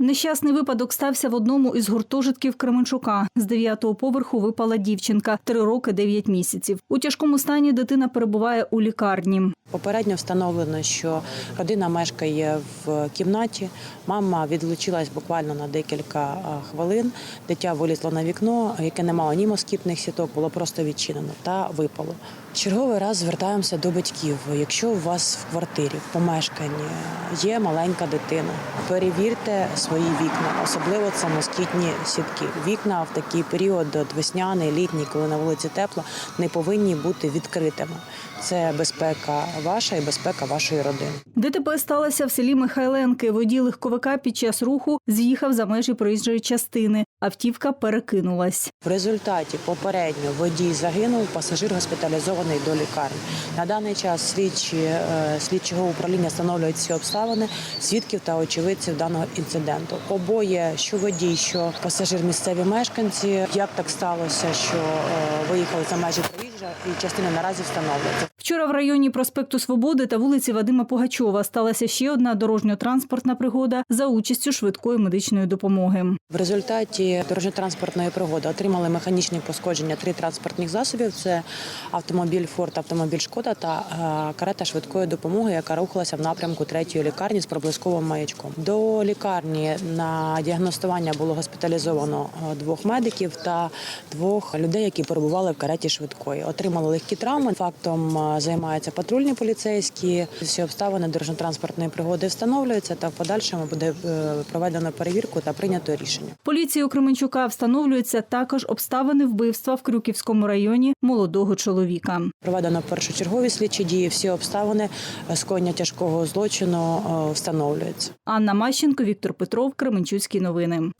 Нещасний випадок стався в одному із гуртожитків Кременчука. З дев'ятого поверху випала дівчинка, три роки дев'ять місяців. У тяжкому стані дитина перебуває у лікарні. Попередньо встановлено, що родина мешкає в кімнаті. Мама відлучилась буквально на декілька хвилин. Дитя вилізло на вікно, яке не мало ні москітних сіток, було просто відчинено та випало. Черговий раз звертаємося до батьків. Якщо у вас в квартирі, в помешканні є маленька дитина, перевірте свої вікна, особливо це москітні сітки. Вікна в такий період весняний, літній, коли на вулиці тепло, не повинні бути відкритими. Це безпека ваша і безпека вашої родини. ДТП сталося в селі Михайленки. Водій легковика під час руху з'їхав за межі проїжджої частини. Автівка перекинулась. В результаті попередньо водій загинув, пасажир госпіталізований до лікарні. На даний час слідчі е, слідчого управління встановлюють ці обставини свідків та очевидців даного інциденту. Обоє, що водій, що пасажир місцеві мешканці. Як так сталося, що е, виїхали за межі проїжджа і частина наразі встановлюється. Вчора в районі проспекту Свободи та вулиці Вадима Пугачова сталася ще одна дорожньо-транспортна пригода за участю швидкої медичної допомоги. В результаті дорожньо-транспортної пригоди отримали механічні пошкодження три транспортних засобів: це автомобіль Форд, автомобіль Шкода та е, карета швидкої допомоги, яка рухалася в напрямку третьої лікарні з проблисковим маячком. До лікарні на діагностування було госпіталізовано е, двох медиків та двох людей, які перебували в кареті швидкої. Отримали легкі травми. Фактом е, займаються патрульні поліцейські. Всі обставини дорожньо-транспортної пригоди встановлюються та в подальшому буде е, проведено перевірку та прийнято рішення. Поліцією Кременчука встановлюються також обставини вбивства в Крюківському районі молодого чоловіка. Проведено першочергові слідчі дії. Всі обставини е, скоєння тяжкого злочину е, встановлюються. Анна Мащенко, Віктор Петров, Кременчуцькі новини.